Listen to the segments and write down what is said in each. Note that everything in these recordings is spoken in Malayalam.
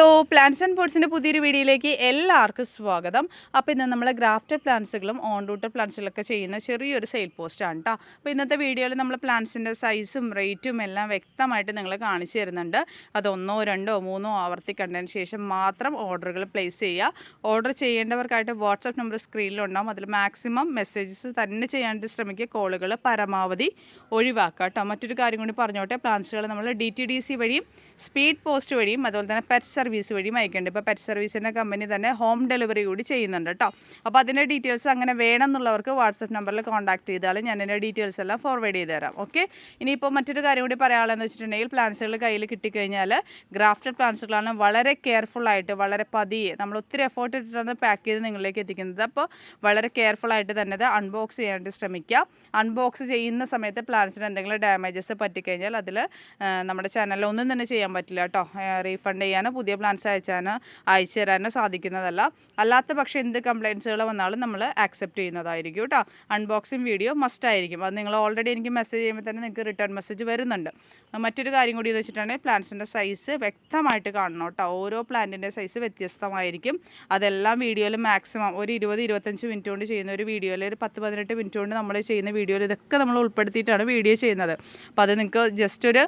ഹലോ പ്ലാന്റ്സ് ആൻഡ് പോട്ട്സിന്റെ പുതിയൊരു വീഡിയോയിലേക്ക് എല്ലാവർക്കും സ്വാഗതം. അപ്പോൾ ഇന്ന് നമ്മൾ ഗ്രാഫ്റ്റഡ് പ്ലാന്റ്സുകളും ഓൺ റൂട്ടഡ് പ്ലാന്റ്സുകളൊക്കെ ചെയ്യുന്ന ചെറിയൊരു സെയിൽ പോസ്റ്റാണ് കേട്ടോ അപ്പോൾ ഇന്നത്തെ വീഡിയോയിൽ നമ്മൾ പ്ലാന്റ്സിന്റെ സൈസും റേറ്റും എല്ലാം വ്യക്തമായിട്ട് നിങ്ങൾ കാണിച്ചു തരുന്നുണ്ട്. അത് ഒന്നോ രണ്ടോ മൂന്നോ ആവർത്തി കണ്ടതിന് ശേഷം മാത്രം ഓർഡറുകൾ പ്ലേസ് ചെയ്യുക. ഓർഡർ ചെയ്യേണ്ടവർക്കായിട്ട് വാട്സപ്പ് നമ്പർ സ്ക്രീനിലുണ്ടാവും അതിൽ മാക്സിമം മെസ്സേജസ് തന്നെ ചെയ്യാനായിട്ട് ശ്രമിക്കുക. കോളുകൾ പരമാവധി ഒഴിവാക്കുക കേട്ടോ മറ്റൊരു കാര്യം കൂടി പറഞ്ഞോട്ടെ. പ്ലാന്റ്സുകൾ നമ്മൾ ഡി ടി ഡി സി വഴിയും സ്പീഡ് പോസ്റ്റ് വഴിയും അതുപോലെ തന്നെ പെറ്റ് സർവീസ് വഴിയും അയക്കുന്നുണ്ട്. ഇപ്പോൾ പെറ്റ് സർവീസിന്റെ കമ്പനി തന്നെ ഹോം ഡെലിവറി കൂടി ചെയ്യുന്നുണ്ട് കേട്ടോ. അപ്പോൾ അതിന്റെ ഡീറ്റെയിൽസ് അങ്ങനെ വേണം എന്നുള്ളവർക്ക് വാട്സപ്പ് നമ്പറിൽ കോൺടാക്ട് ചെയ്താൽ ഞാൻ എന്റെ ഡീറ്റെയിൽസ് എല്ലാം ഫോർവേഡ് ചെയ്ത് തരാം. ഓക്കെ ഇനിയിപ്പോൾ മറ്റൊരു കാര്യം കൂടി പറയാനുള്ളതെന്ന് വെച്ചിട്ടുണ്ടെങ്കിൽ പ്ലാന്റ്സുകൾ കയ്യിൽ കിട്ടിക്കഴിഞ്ഞാൽ ഗ്രാഫ്റ്റഡ് പ്ലാന്റ്സുകളാണ് വളരെ കെയർഫുള്ളായിട്ട് വളരെ പതിയെ നമ്മൾ ഒത്തിരി എഫേർട്ട് ഇട്ടിട്ടാണ് പാക്ക് ചെയ്ത് നിങ്ങളിലേക്ക് എത്തിക്കുന്നത്. അപ്പോൾ വളരെ കെയർഫുള്ളായിട്ട് തന്നെ അത് അൺബോക്സ് ചെയ്യാനായിട്ട് ശ്രമിക്കുക അൺബോക്സ് ചെയ്യുന്ന സമയത്ത് പ്ലാന്റ്സിന് എന്തെങ്കിലും ഡാമേജസ് പറ്റിക്കഴിഞ്ഞാൽ അതിൽ നമ്മുടെ ചാനലിൽ ഒന്നും തന്നെ ചെയ്യാൻ പറ്റില്ല കേട്ടോ റീഫണ്ട് ചെയ്യാനോ പുതിയ പ്ലാൻസ് അയച്ചാനോ അയച്ചു തരാനോ സാധിക്കുന്നതല്ല. അല്ലാത്ത പക്ഷേ എന്ത് കംപ്ലയിൻസുകൾ വന്നാലും നമ്മൾ ആക്സെപ്റ്റ് ചെയ്യുന്നതായിരിക്കും കേട്ടോ അൺബോക്സിങ് വീഡിയോ മസ്റ്റ് ആയിരിക്കും. അത് നിങ്ങൾ ഓൾറെഡി എനിക്ക് മെസ്സേജ് ചെയ്യുമ്പോൾ തന്നെ നിങ്ങൾക്ക് റിട്ടേൺ മെസ്സേജ് വരുന്നുണ്ട്. മറ്റൊരു കാര്യം കൂടി എന്ന് വെച്ചിട്ടുണ്ടെങ്കിൽ പ്ലാന്റ്സിന്റെ സൈസ് വ്യക്തമായിട്ട് കാണണം കേട്ടോ ഓരോ പ്ലാന്റിന്റെ സൈസ് വ്യത്യസ്തമായിരിക്കും. അതെല്ലാം വീഡിയോയിൽ മാക്സിമം ഒരു ഇരുപത് ഇരുപത്തഞ്ച് മിനിറ്റ് കൊണ്ട് ചെയ്യുന്ന ഒരു വീഡിയോയിൽ ഒരു പത്ത് പതിനെട്ട് മിനിറ്റ് കൊണ്ട് നമ്മൾ ചെയ്യുന്ന വീഡിയോയിൽ ഇതൊക്കെ നമ്മൾ ഉൾപ്പെടുത്തിയിട്ടാണ് വീഡിയോ ചെയ്യുന്നത്. അപ്പോൾ അത് നിങ്ങൾക്ക് ജസ്റ്റ് ഒരു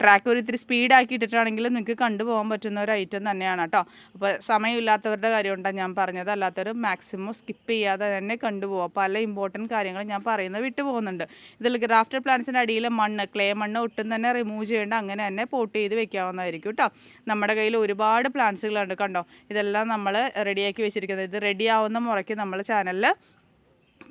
ട്രാക്ക് ഒരു ഇത്തിരി സ്പീഡാക്കി ഇട്ടിട്ടാണെങ്കിലും നിങ്ങൾക്ക് കണ്ടുപോകാൻ പറ്റുന്ന ഒരു ഐറ്റം തന്നെയാണ് കേട്ടോ. അപ്പോൾ സമയമില്ലാത്തവരുടെ കാര്യമുണ്ടാണ് ഞാൻ പറഞ്ഞത്. അല്ലാത്തവർ മാക്സിമം സ്കിപ്പ് ചെയ്യാതെ തന്നെ കണ്ടുപോകാം. പല ഇമ്പോർട്ടന്റ് കാര്യങ്ങൾ ഞാൻ പറയുന്നത് വിട്ടു പോകുന്നുണ്ട് ഇതിൽ ഗ്രാഫ്റ്റഡ് പ്ലാന്റ്സിന്റെ അടിയിൽ മണ്ണ് ക്ലേ മണ്ണ് ഒട്ടും തന്നെ റിമൂവ് ചെയ്യേണ്ട അങ്ങനെ തന്നെ പോട്ട് ചെയ്ത് വെക്കാവുന്നതായിരിക്കും കേട്ടോ. നമ്മുടെ കയ്യിൽ ഒരുപാട് പ്ലാന്റ്സുകളുണ്ട് കണ്ടോ. ഇതെല്ലാം നമ്മൾ റെഡിയാക്കി വെച്ചിരിക്കുന്നത്. ഇത് റെഡിയാവുന്ന മുറയ്ക്ക് നമ്മൾ ചാനലിൽ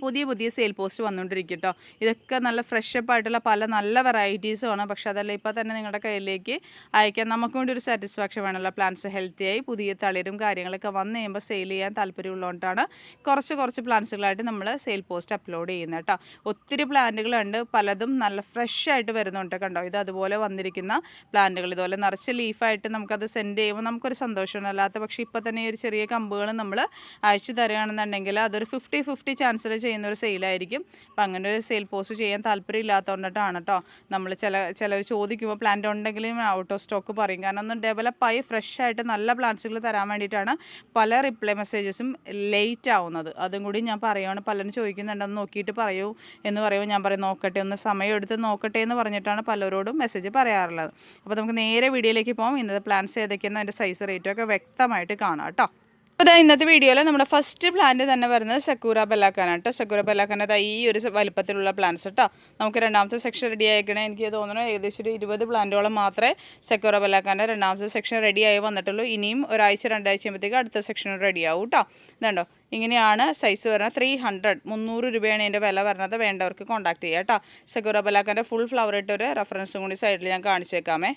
പുതിയ പുതിയ സെയിൽ പോസ്റ്റ് വന്നുകൊണ്ടിരിക്കും കേട്ടോ ഇതൊക്കെ നല്ല ഫ്രഷപ്പ് ആയിട്ടുള്ള പല നല്ല വെറൈറ്റീസുമാണ് പക്ഷേ അതല്ല ഇപ്പോൾ തന്നെ നിങ്ങളുടെ കയ്യിലേക്ക് അയക്കാൻ നമുക്ക് വേണ്ടി ഒരു സാറ്റിസ്ഫാക്ഷൻ വേണമല്ലോ പ്ലാന്റ്സ് ഹെൽത്തിയായി പുതിയ തളിരും കാര്യങ്ങളൊക്കെ വന്നു കഴിയുമ്പോൾ സെയിൽ ചെയ്യാൻ താല്പര്യമുള്ളതുകൊണ്ടാണ് കുറച്ച് കുറച്ച് പ്ലാന്റ്സുകളായിട്ട് നമ്മൾ സെയിൽ പോസ്റ്റ് അപ്ലോഡ് ചെയ്യുന്നത് കേട്ടോ ഒത്തിരി പ്ലാന്റുകളുണ്ട് പലതും നല്ല ഫ്രഷ് ആയിട്ട് വരുന്നുണ്ട് കണ്ടോ. ഇത് അതുപോലെ വന്നിരിക്കുന്ന പ്ലാന്റുകൾ ഇതുപോലെ നിറച്ച് ലീഫായിട്ട് നമുക്കത് സെൻഡ് ചെയ്യുമ്പോൾ നമുക്കൊരു സന്തോഷമാണ് അല്ലാത്ത പക്ഷേ ഇപ്പോൾ തന്നെ ഒരു ചെറിയ കമ്പുകൾ നമ്മൾ അയച്ചു തരികയാണെന്നുണ്ടെങ്കിൽ അതൊരു ഫിഫ്റ്റി ഫിഫ്റ്റി ചാൻസിൽ ചെയ്യുന്ന ഒരു സെയിലായിരിക്കും അപ്പം അങ്ങനെ ഒരു സെയിൽ പോസ്റ്റ് ചെയ്യാൻ താല്പര്യം ഇല്ലാത്തതുകൊണ്ടിട്ടാണ് കേട്ടോ നമ്മൾ ചില ചിലർ ചോദിക്കുമ്പോൾ പ്ലാന്റ് ഉണ്ടെങ്കിലും ഔട്ട് ഓഫ് സ്റ്റോക്ക് പറയും. കാരണം ഒന്ന് ഡെവലപ്പായി ഫ്രഷ് ആയിട്ട് നല്ല പ്ലാന്റ്സുകൾ തരാൻ വേണ്ടിയിട്ടാണ് പല റിപ്ലൈ മെസ്സേജസും ലേറ്റ് ആവുന്നത്. അതും കൂടി ഞാൻ പറയുകയാണ് പലരും ചോദിക്കുന്നുണ്ടെന്ന് നോക്കിയിട്ട് പറയൂ എന്ന് പറയുമ്പോൾ ഞാൻ പറയും നോക്കട്ടെ ഒന്ന് സമയം എടുത്ത് നോക്കട്ടെ എന്ന് പറഞ്ഞിട്ടാണ് പലരോടും മെസ്സേജ് പറയാറുള്ളത്. അപ്പോൾ നമുക്ക് നേരെ വീഡിയോയിലേക്ക് പോകാം ഇന്നത്തെ പ്ലാന്റ്സ് ഏതൊക്കെയെന്ന് അതിന്റെ സൈസ് റേറ്റും ഒക്കെ വ്യക്തമായിട്ട് കാണാം കേട്ടോ അപ്പോൾ ഇന്നത്തെ വീഡിയോയിൽ നമ്മുടെ ഫസ്റ്റ് പ്ലാന്റ് തന്നെ വരുന്നത് സക്കൂറ ബെല്ലാക്കാനാണ് കേട്ടോ സക്കൂറ ബെല്ലാക്കാന്റെ ഈ ഒരു വലുപ്പത്തിലുള്ള പ്ലാന്റ്സ് കേട്ടോ നമുക്ക് രണ്ടാമത്തെ സെക്ഷൻ റെഡി ആയിക്കണേ. എനിക്ക് തോന്നുന്നു ഏകദേശം ഒരു ഇരുപത് പ്ലാന്റോളം മാത്രമേ സക്കൂറ ബെല്ലാക്കാന്റെ രണ്ടാമത്തെ സെക്ഷൻ റെഡി ആയി വന്നിട്ടുള്ളൂ. ഇനിയും ഒരാഴ്ച രണ്ടാഴ്ച ആകുമ്പോഴത്തേക്ക് അടുത്ത സെക്ഷൻ റെഡി ആവും കേട്ടോ ഇതുണ്ടോ? ഇങ്ങനെയാണ് സൈസ് വരുന്നത്. ത്രീ ഹൺഡ്രഡ് മുന്നൂറ് രൂപയാണ് ഇതിന്റെ വില വരുന്നത്. വേണ്ടവർക്ക് കോൺടാക്ട് ചെയ്യാം കേട്ടോ സക്കൂറ ബെല്ലാക്കാന്റെ ഫുൾ ഫ്ലവർ ഇട്ടൊരു റെഫറൻസും കൂടി സൈഡിൽ ഞാൻ കാണിച്ചേക്കാമേ.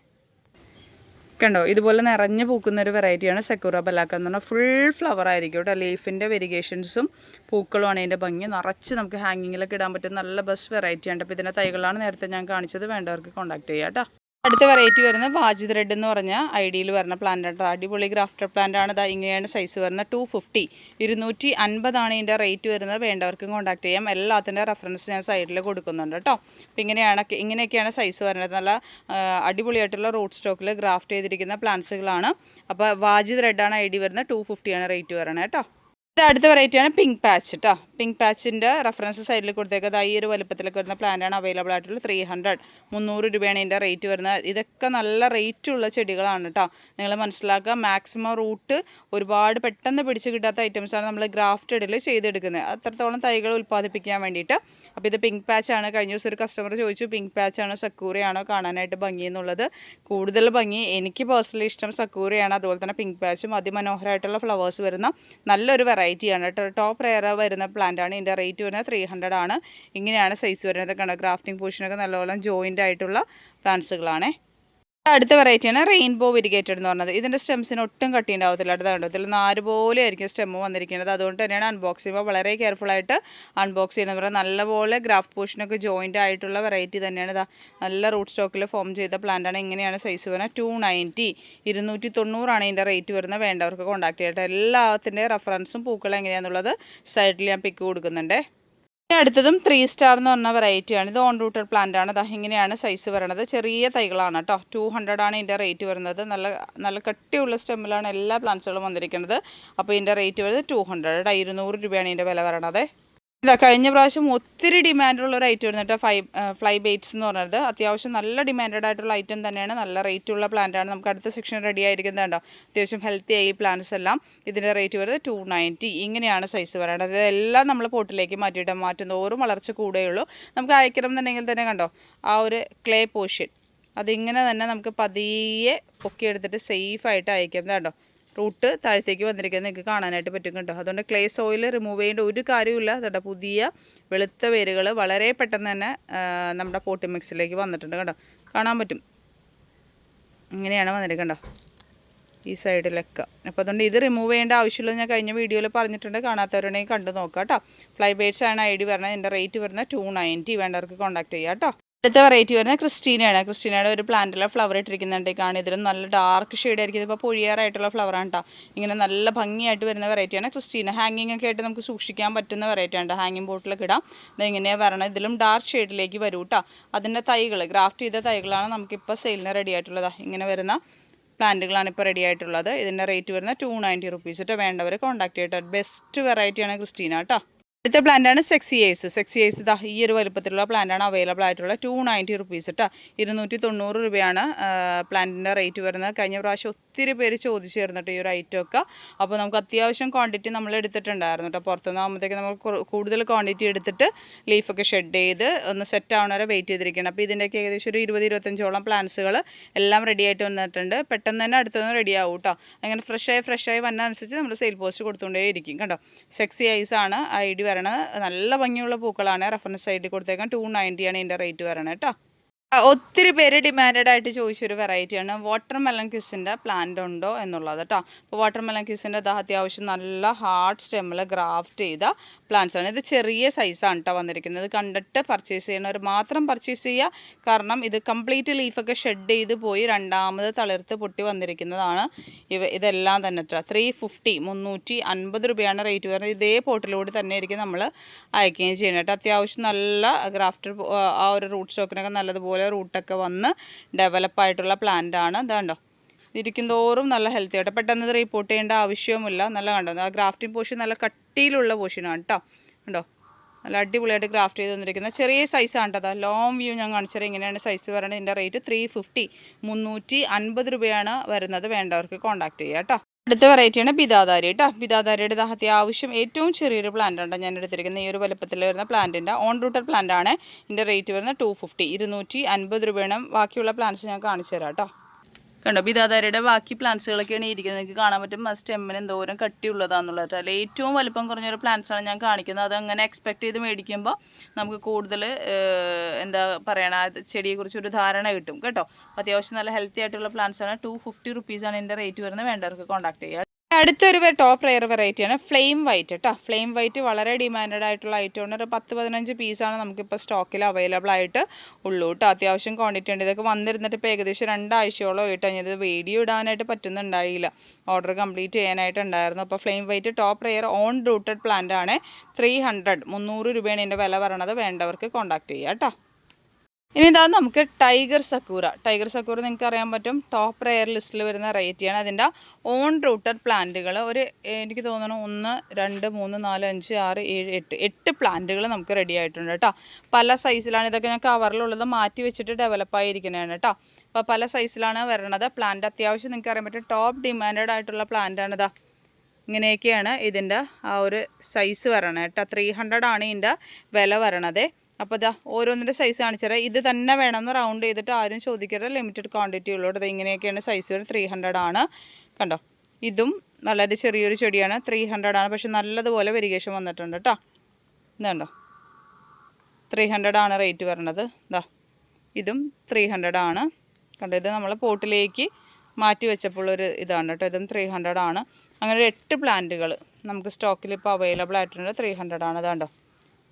കണ്ടോ? ഇതുപോലെ നിറഞ്ഞു പൂക്കുന്ന ഒരു വെറൈറ്റിയാണ് സെക്യൂറ ബലാക്ക എന്ന് പറഞ്ഞാൽ ഫുൾ ഫ്ലവർ ആയിരിക്കും കേട്ടോ. ലീഫിന്റെ വെരിഗേഷൻസും പൂക്കളുമാണ് ഇതിന്റെ ഭംഗി. നിറച്ച് നമുക്ക് ഹാങ്ങിങ്ങിലൊക്കെ ഇടാൻ പറ്റും നല്ല ബെസ്റ്റ് വെറൈറ്റിയാണ് അപ്പോൾ ഇതിന്റെ തൈകളാണ് നേരത്തെ ഞാൻ കാണിച്ചത്. വേണ്ടവർക്ക് കോൺടാക്ട് ചെയ്യാം കേട്ടോ. അടുത്ത വെറൈറ്റി വരുന്ന വാജിദ് റെഡ് എന്ന് പറഞ്ഞ ഐഡിയിൽ വരുന്ന പ്ലാന്റ് ആണ് അടിപൊളി ഗ്രാഫ്റ്റർ പ്ലാന്റ് ആണ്. ഇതാ ഇങ്ങനെയാണ് സൈസ് വരുന്നത്. ടു ഫിഫ്റ്റി ഇരുന്നൂറ്റി അൻപതാണ് ഇതിന്റെ റേറ്റ് വരുന്നത്. വേണ്ടവർക്കും കോൺടാക്ട് ചെയ്യാം. എല്ലാത്തിന്റെ റെഫറൻസ് ഞാൻ സൈഡിൽ കൊടുക്കുന്നുണ്ട് കേട്ടോ. അപ്പോൾ ഇങ്ങനെയാണ് ഇങ്ങനെയൊക്കെയാണ് സൈസ് വരുന്നത് നല്ല അടിപൊളിയായിട്ടുള്ള റൂട്ട് സ്റ്റോക്കിൽ ഗ്രാഫ്റ്റ് ചെയ്തിരിക്കുന്ന പ്ലാന്റ്സുകളാണ് അപ്പോൾ വാജി റെഡാണ് ഐ ഡി വരുന്നത്. ടു ഫിഫ്റ്റിയാണ് റേറ്റ് വരണേ കേട്ടോ അടുത്ത വെറൈറ്റിയാണ് പിങ്ക് പാച്ച് കേട്ടോ പിങ്ക് പാച്ചിന്റെ റെഫറൻസ് സൈഡിൽ കൊടുത്തേക്കത് ഈ ഒരു വലുപ്പത്തിലൊക്കെ വരുന്ന പ്ലാന്റാണ് അവൈലബിൾ ആയിട്ടുള്ളത് ത്രീ ഹൺഡ്രഡ് മുന്നൂറ് രൂപയാണ് ഇതിന്റെ റേറ്റ് വരുന്നത്. ഇതൊക്കെ നല്ല റേറ്റ് ഉള്ള ചെടികളാണ് കേട്ടോ നിങ്ങൾ മനസ്സിലാക്കുക മാക്സിമം റൂട്ട് ഒരുപാട് പെട്ടെന്ന് പിടിച്ച് കിട്ടാത്ത ഐറ്റംസാണ് നമ്മൾ ഗ്രാഫ്റ്റഡിൽ ചെയ്തെടുക്കുന്നത്. അത്രത്തോളം തൈകൾ ഉൽപ്പാദിപ്പിക്കാൻ വേണ്ടിയിട്ട്. അപ്പോൾ ഇത് പിങ്ക് പാച്ചാണ് കഴിഞ്ഞ ദിവസം ഒരു കസ്റ്റമർ ചോദിച്ചു പിങ്ക് പാച്ചാണോ സക്കൂറയാണോ കാണാനായിട്ട് ഭംഗി എന്നുള്ളത്? കൂടുതൽ ഭംഗി എനിക്ക് പേഴ്സണലി ഇഷ്ടം സക്കൂറയാണ്. അതുപോലെ തന്നെ പിങ്ക് പാച്ചും അതിമനോഹരമായിട്ടുള്ള ഫ്ലവേഴ്സ് വരുന്ന നല്ലൊരു വെറൈറ്റിയാണ് കേട്ടോ ടോപ്പ് റെയർ വരുന്ന പ്ലാന്റ് ആണ്. ഇതിന്റെ റേറ്റ് വരുന്നത് ത്രീ ഹൺഡ്രഡ് ആണ്. ഇങ്ങനെയാണ് സൈസ് വരുന്നത്. കണ്ടോ ഗ്രാഫ്റ്റിംഗ് പോർഷനൊക്കെ നല്ലോണം ജോയിന്റ് ആയിട്ടുള്ള പ്ലാന്റ്സുകളാണേ അടുത്ത വെറൈറ്റിയാണ് റെയിൻബോ വിരിഗേറ്റഡ് എന്ന് പറഞ്ഞത്. ഇതിന്റെ സ്റ്റെംസിന് ഒട്ടും കട്ടി ഉണ്ടാവത്തില്ല അടുത്ത കണ്ടോ? ഇതിൽ നാല് പോലെ ആയിരിക്കും സ്റ്റെമ്മ് വന്നിരിക്കുന്നത്. അതുകൊണ്ട് തന്നെയാണ് അൺബോക്സ് ചെയ്യുമ്പോൾ വളരെ കെയർഫുൾ ആയിട്ട് അൺബോക്സ് ചെയ്യുന്നത്. പറയുന്നത് നല്ലപോലെ ഗ്രാഫ് പോഷനൊക്കെ ജോയിന്റ് ആയിട്ടുള്ള വെറൈറ്റി തന്നെയാണ്. ഇതാ നല്ല റൂട്ട് സ്റ്റോക്കിൽ ഫോം ചെയ്ത പ്ലാന്റാണ് ഇങ്ങനെയാണ് സൈസ് വരുന്നത്. ടു നയന്റി ഇരുന്നൂറ്റി തൊണ്ണൂറാണ് ഇതിന്റെ റേറ്റ് വരുന്നത്. വേണ്ടവർക്ക് കോൺടാക്ട് ചെയ്യട്ടെ. എല്ലാത്തിന്റെ റെഫറൻസും പൂക്കൾ എങ്ങനെയാണെന്നുള്ളത് സൈഡിൽ ഞാൻ പിക്ക് കൊടുക്കുന്നുണ്ട്. അടുത്തതും ത്രീ സ്റ്റാർ എന്ന് പറഞ്ഞ വെറൈറ്റിയാണ് ഇത് ഓൺ റൂട്ടഡ് പ്ലാന്റ് ആണ്. ദാ ഇങ്ങനെയാണ് സൈസ് വരണത്. ചെറിയ തൈകളാണ് കേട്ടോ. ടു ഹൺഡ്രഡ് ആണ് ഇതിന്റെ റേറ്റ് വരുന്നത്. നല്ല നല്ല കട്ടിയുള്ള സ്റ്റെമ്മിലാണ് എല്ലാ പ്ലാന്റ്സുകളും വന്നിരിക്കുന്നത്. അപ്പോൾ ഇതിന്റെ റേറ്റ് വരുന്നത് ടു ഹൺഡ്രഡ് ഇരുന്നൂറ് രൂപയാണ് ഇതിന്റെ വില വരണത്. ഇതാ കഴിഞ്ഞ പ്രാവശ്യം ഒത്തിരി ഡിമാൻഡുള്ള ഒരു ഐറ്റം ആയിരുന്നു കേട്ടോ ഫൈ ഫ്ലൈ ബെയ്റ്റ്സ് എന്ന് പറയുന്നത് അത്യാവശ്യം നല്ല ഡിമാൻഡഡ് ആയിട്ടുള്ള ഐറ്റം തന്നെയാണ്. നല്ല റേറ്റ് ഉള്ള പ്ലാന്റ് ആണ്. നമുക്ക് അടുത്ത സെക്ഷൻ റെഡി ആയിരിക്കുന്നത് അത്യാവശ്യം ഹെൽത്തി ആയി പ്ലാന്റ്സ് എല്ലാം. ഇതിന്റെ റേറ്റ് വരുന്നത് ടു നയന്റി ഇങ്ങനെയാണ് സൈസ് പറയുന്നത് ഇതെല്ലാം നമ്മൾ പോട്ടിലേക്ക് മാറ്റിയിട്ട് മാറ്റും തോറും വളർച്ച കൂടുകയുള്ളൂ നമുക്ക് അയക്കണം എന്നുണ്ടെങ്കിൽ തന്നെ കണ്ടോ ആ ഒരു ക്ലേ പോഷ്യൻ അതിങ്ങനെ തന്നെ നമുക്ക് പതിയെ പൊക്കിയെടുത്തിട്ട് സേഫായിട്ട് അയക്കാം കണ്ടോ? റൂട്ട് താഴത്തേക്ക് വന്നിരിക്കുന്നത് നിങ്ങൾക്ക് കാണാനായിട്ട് പറ്റും കേട്ടോ. അതുകൊണ്ട് ക്ലേ സോയിൽ റിമൂവ് ചെയ്യേണ്ട ഒരു കാര്യമില്ല അതുകൊണ്ട് പുതിയ വെളുത്ത വേരുകൾ വളരെ പെട്ടെന്ന് തന്നെ നമ്മുടെ പോട്ടി മിക്സിലേക്ക് വന്നിട്ടുണ്ട് കേട്ടോ. കാണാൻ പറ്റും. ഇങ്ങനെയാണ് വന്നിരിക്കണ്ടോ ഈ സൈഡിലൊക്കെ അപ്പോൾ അതുകൊണ്ട് ഇത് റിമൂവ് ചെയ്യേണ്ട ആവശ്യമില്ല. ഞാൻ കഴിഞ്ഞ വീഡിയോയിൽ പറഞ്ഞിട്ടുണ്ട്. കാണാത്തവരുണ്ടെങ്കിൽ കണ്ടു നോക്കാം കേട്ടോ. ഫ്ലൈ ബേഡ്സ് ആണ് ഐ ഡി വരുന്നത്. എന്റെ റേറ്റ് വരുന്നത് ടു നയന്റി വേണ്ടവർക്ക് കോൺടാക്ട് ചെയ്യാം കേട്ടോ. അടുത്ത വെറൈറ്റി വരുന്നത് ക്രിസ്റ്റീനയാണ്. ക്രിസ്റ്റീനയുടെ ഒരു പ്ലാന്റിലെ ഫ്ലവർ ഇട്ടിരിക്കുന്നുണ്ട് കാണും ഇതിലും നല്ല ഡാർക്ക് ഷെയ്ഡ് ആയിരിക്കും. ഇതിപ്പോൾ പൊഴിയാറായിട്ടുള്ള ഫ്ലവറാണ് കേട്ടോ ഇങ്ങനെ നല്ല ഭംഗിയായിട്ട് വരുന്ന വെറൈറ്റിയാണ് ക്രിസ്റ്റീന ഹാങ്ങിങ് ഒക്കെ ആയിട്ട് നമുക്ക് സൂക്ഷിക്കാൻ പറ്റുന്ന വെറൈറ്റിയാണ് ഹാങ്ങിങ് ബോട്ടിലൊക്കെ ഇടാം. ഇത് ഇങ്ങനെയാണ് വരണം. ഇതിലും ഡാർക്ക് ഷെയ്ഡിലേക്ക് വരും കേട്ടോ അതിന്റെ തൈകൾ ഗ്രാഫ്റ്റ് ചെയ്ത തൈകളാണ് നമുക്കിപ്പോൾ സെയിലിന് റെഡി ആയിട്ടുള്ളത്. ഇങ്ങനെ വരുന്ന പ്ലാന്റുകളാണ് ഇപ്പോൾ റെഡി ആയിട്ടുള്ളത്. ഇതിന്റെ റേറ്റ് വരുന്നത് ടു നയന്റി റുപ്പീസ് കേട്ടോ വേണ്ടവർ കോൺടാക്ട് ചെയ്യട്ടോ. ബെസ്റ്റ് വെറൈറ്റിയാണ് ക്രിസ്റ്റീന കേട്ടോ അടുത്ത പ്ലാന്റാണ് സെക്സി ഐസ് സെക്സി ഐസ് ഇതാ ഈ ഒരു വലുപ്പത്തിലുള്ള പ്ലാന്റാണ് അവൈലബിൾ ആയിട്ടുള്ള ടു നയന്റി റുപ്പീസ് കേട്ടോ ഇരുന്നൂറ്റി തൊണ്ണൂറ് രൂപയാണ് പ്ലാന്റിന്റെ റേറ്റ് വരുന്നത്. കഴിഞ്ഞ പ്രാവശ്യം ഒത്തിരി പേര് ചോദിച്ചിരുന്നു കേട്ടോ ഈ ഒരു ഐറ്റം ഒക്കെ. അപ്പോൾ നമുക്ക് അത്യാവശ്യം ക്വാണ്ടിറ്റി നമ്മൾ എടുത്തിട്ടുണ്ടായിരുന്നു കേട്ടോ. പുറത്തുനിന്നാകുമ്പോഴത്തേക്ക് നമ്മൾ കൂടുതൽ ക്വാണ്ടിറ്റി എടുത്തിട്ട് ലീഫൊക്കെ ഷെഡ് ചെയ്ത് ഒന്ന് സെറ്റ് ആവണ വരെ വെയിറ്റ് ചെയ്തിരിക്കണം അപ്പോൾ ഇതിന്റെയൊക്കെ ഏകദേശം ഒരു ഇരുപത് ഇരുപത്തഞ്ചോളം പ്ലാന്റ്സുകൾ എല്ലാം റെഡി ആയിട്ട് വന്നിട്ടുണ്ട്. പെട്ടെന്ന് തന്നെ അടുത്തൊന്ന് റെഡി ആവും കേട്ടോ. അങ്ങനെ ഫ്രഷായി ഫ്രഷായി വന്ന അനുസരിച്ച് നമ്മൾ സെയിൽ പോസ്റ്റ് കൊടുത്തുകൊണ്ടേയിരിക്കും കേട്ടോ. സെക്സി ഐസ് ആണ് ഐ ഡി വരണത്. നല്ല ഭംഗിയുള്ള പൂക്കളാണ്. റെഫറൻസ് ഐ ഡി കൊടുത്തേക്കാൻ ടു നയന്റിയാണ് ഇതിന്റെ റേറ്റ് വരണത് കേട്ടോ. ഒത്തിരി പേര് ഡിമാൻഡഡ് ആയിട്ട് ചോദിച്ചൊരു വെറൈറ്റിയാണ് വാട്ടർ മെലൺ കിസിന്റെ പ്ലാന്റ് ഉണ്ടോ എന്നുള്ളത് കേട്ടോ അപ്പോൾ വാട്ടർ മെലൺ കിസിന്റെ അത് അത്യാവശ്യം നല്ല ഹാർഡ് സ്റ്റെമ്മിൽ ഗ്രാഫ്റ്റ് ചെയ്ത പ്ലാന്റ്സ് ആണ്. ഇത് ചെറിയ സൈസാണ് കേട്ടോ വന്നിരിക്കുന്നത്. കണ്ടിട്ട് പർച്ചേസ് ചെയ്യുന്നവർ മാത്രം പർച്ചേസ് ചെയ്യുക കാരണം ഇത് കംപ്ലീറ്റ് ലീഫൊക്കെ ഷെഡ് ചെയ്ത് പോയി രണ്ടാമത് തളിർത്ത് പൊട്ടി വന്നിരിക്കുന്നതാണ്. ഇവ ഇതെല്ലാം തന്നെ കേട്ടോ ത്രീ ഫിഫ്റ്റി മുന്നൂറ്റി അൻപത് രൂപയാണ് റേറ്റ് വരുന്നത്. ഇതേ പോട്ടിലൂടെ തന്നെ ആയിരിക്കും നമ്മൾ അയക്കുകയും ചെയ്യുന്നത് കേട്ടോ അത്യാവശ്യം നല്ല ഗ്രാഫ്റ്റർ ആ ഒരു റൂട്ട് സ്റ്റോക്കിനൊക്കെ നല്ലതുപോലെ റൂട്ടൊക്കെ വന്ന് ഡെവലപ്പായിട്ടുള്ള പ്ലാന്റ് ആണ്. ഇതാണ്ടോ ഇരിക്കും തോറും നല്ല ഹെൽത്തി ആയിട്ട് പെട്ടെന്ന് ഇത് റിപ്പോർട്ട് ചെയ്യേണ്ട ആവശ്യവുമില്ല. നല്ല കണ്ടോ? ആ ഗ്രാഫ്റ്റിംഗ് പോഷൻ നല്ല കട്ടിയിലുള്ള പോഷനാണ് കേട്ടോ കണ്ടോ? നല്ല അടിപൊളിയായിട്ട് ഗ്രാഫ്റ്റ് ചെയ്ത് തന്നിരിക്കുന്നത് ചെറിയ സൈസാണ് കേട്ടോ ലോങ് വ്യൂ ഞാൻ കാണിച്ചത് ഇങ്ങനെയാണ് സൈസ് പറയുന്നത് ഇതിന്റെ റേറ്റ് ത്രീ ഫിഫ്റ്റി മുന്നൂറ്റി അൻപത് രൂപയാണ് വരുന്നത്. വേണ്ടവർക്ക് കോൺടാക്ട് ചെയ്യുക കേട്ടോ അടുത്ത വെറൈറ്റിയാണ് ബിദാദാരി കേട്ടോ ബിദാദാരിയുടെ ദാഹത്തി ആവശ്യം ഏറ്റവും ചെറിയൊരു പ്ലാന്റ് ആണ് ഞാൻ എടുത്തിരിക്കുന്നത്. ഈ ഒരു വലുപ്പത്തിൽ വരുന്ന പ്ലാന്റിന്റെ ഓൺ റൂട്ടർ പ്ലാന്റ് ആണ്. ഇതിന്റെ റേറ്റ് വരുന്നത് ടു ഫിഫ്റ്റി ഇരുന്നൂറ്റി അൻപത് രൂപയാണ് ബാക്കിയുള്ള പ്ലാന്റ്സ് ഞാൻ കാണിച്ചു തരാം കേട്ടോ കണ്ടോ? ബിദാദാരിയുടെ ബാക്കി പ്ലാന്റ്സുകളൊക്കെയാണ് ഇരിക്കുന്നത്. നിങ്ങൾക്ക് കാണാൻ പറ്റും ആ സ്റ്റെമ്മിന് എന്തോരം കട്ടിയുള്ളതാണെന്നുള്ളത് അതിൽ ഏറ്റവും വലിപ്പം കുറഞ്ഞൊരു പ്ലാന്റ്സാണ് ഞാൻ കാണിക്കുന്നത്. അത് അങ്ങനെ എക്സ്പെക്ട് ചെയ്ത് മേടിക്കുമ്പോൾ നമുക്ക് കൂടുതൽ എന്താ പറയണ ചെടിയെക്കുറിച്ച് ഒരു ധാരണ കിട്ടും കേട്ടോ. അത്യാവശ്യം നല്ല ഹെൽത്തി ആയിട്ടുള്ള പ്ലാന്റ്സാണ് ടു ഫിഫ്റ്റി റുപ്പീസാണ് ഇതിന്റെ റേറ്റ് വരുന്നത്. വേണ്ടവർക്ക് കോൺടാക്ട് ചെയ്യുക അടുത്തൊരു ടോപ്പ് റെയർ വെറൈറ്റിയാണ് ഫ്ലെയിം വൈറ്റ് കേട്ടോ ഫ്ലെയിം വൈറ്റ് വളരെ ഡിമാൻഡ് ആയിട്ടുള്ള ഐറ്റം ഐറ്റമാണ് ഒരു പത്ത് പതിനഞ്ച് പീസാണ് നമുക്കിപ്പോൾ സ്റ്റോക്കിൽ അവൈലബിൾ ആയിട്ട് ഉള്ളൂ കേട്ടോ അത്യാവശ്യം ക്വാണ്ടിറ്റി ഉണ്ട്. ഇതൊക്കെ വന്നിരുന്നിട്ട് ഇപ്പോൾ ഏകദേശം രണ്ടാഴ്ചയോളം ആയിട്ട്. കഴിഞ്ഞത് വീഡിയോ ഇടാനായിട്ട് പറ്റുന്നുണ്ടായില്ല. ഓർഡർ കംപ്ലീറ്റ് ചെയ്യാനായിട്ട് ഉണ്ടായിരുന്നു അപ്പോൾ flame white top rare own rooted plant ആണ്. ത്രീ ഹൺഡ്രഡ് മുന്നൂറ് രൂപയാണ് ഇതിന്റെ വില പറയണത്. വേണ്ടവർക്ക് കോൺടാക്ട് ചെയ്യാം കേട്ടോ ഇനി ഇതാ നമുക്ക് ടൈഗർ സക്കൂറ ടൈഗർ സക്കൂറ നിങ്ങൾക്ക് അറിയാൻ പറ്റും. ടോപ്പ് റെയർ ലിസ്റ്റിൽ വരുന്ന റേറ്റിയാണ് അതിന്റെ ഓൺ റൂട്ടഡ് പ്ലാന്റുകൾ ഒരു എനിക്ക് തോന്നുന്നു ഒന്ന് രണ്ട് മൂന്ന് നാല് അഞ്ച് ആറ് ഏഴ് എട്ട് എട്ട് പ്ലാന്റുകൾ നമുക്ക് റെഡി ആയിട്ടുണ്ട് കേട്ടോ പല സൈസിലാണ് ഇതൊക്കെ ഞാൻ കവറിലുള്ളത് മാറ്റി വെച്ചിട്ട് ഡെവലപ്പ് ആയിരിക്കുന്നതാണ് കേട്ടോ അപ്പോൾ പല സൈസിലാണ് വരണത്. പ്ലാന്റ് അത്യാവശ്യം നിങ്ങൾക്ക് അറിയാൻ പറ്റും. ടോപ്പ് ഡിമാൻഡഡ് ആയിട്ടുള്ള പ്ലാന്റാണ് ഇതാ. ഇങ്ങനെയൊക്കെയാണ് ഇതിന്റെ ആ ഒരു സൈസ് വരണത് കേട്ടോ ത്രീ ഹൺഡ്രഡ് ആണ് ഇതിന്റെ വില വരണത്. അപ്പോൾ ഇതാ ഓരോന്നിന്റെ സൈസ് കാണിച്ചുതരാം. ഇത് തന്നെ വേണമെന്ന് റൗണ്ട് ചെയ്തിട്ട് ആരും ചോദിക്കരുത്. ലിമിറ്റഡ് ക്വാണ്ടിറ്റി ഉള്ളൂ ഇത് ഇങ്ങനെയൊക്കെയാണ് സൈസ് ത്രീ ഹൺഡ്രഡ് ആണ്. കണ്ടോ? ഇതും വളരെ ചെറിയൊരു ചെടിയാണ്. ത്രീ ആണ്. പക്ഷെ നല്ലതുപോലെ വെരിഗേഷൻ വന്നിട്ടുണ്ട് കേട്ടോ. ഇതുണ്ടോ ത്രീ ആണ് റേറ്റ് വരണത്. ഇതാ ഇതും ത്രീ ആണ്. കണ്ടോ? ഇത് നമ്മൾ പോട്ടിലേക്ക് മാറ്റി വെച്ചപ്പോൾ ഒരു ഇതാണ് കേട്ടോ. ഇതും ത്രീ ആണ്. അങ്ങനെ ഒരു എട്ട് പ്ലാന്റുകൾ നമുക്ക് സ്റ്റോക്കിൽ ഇപ്പോൾ അവൈലബിൾ ആയിട്ടുണ്ട്. ത്രീ ആണ്. ഇതാണ്ടോ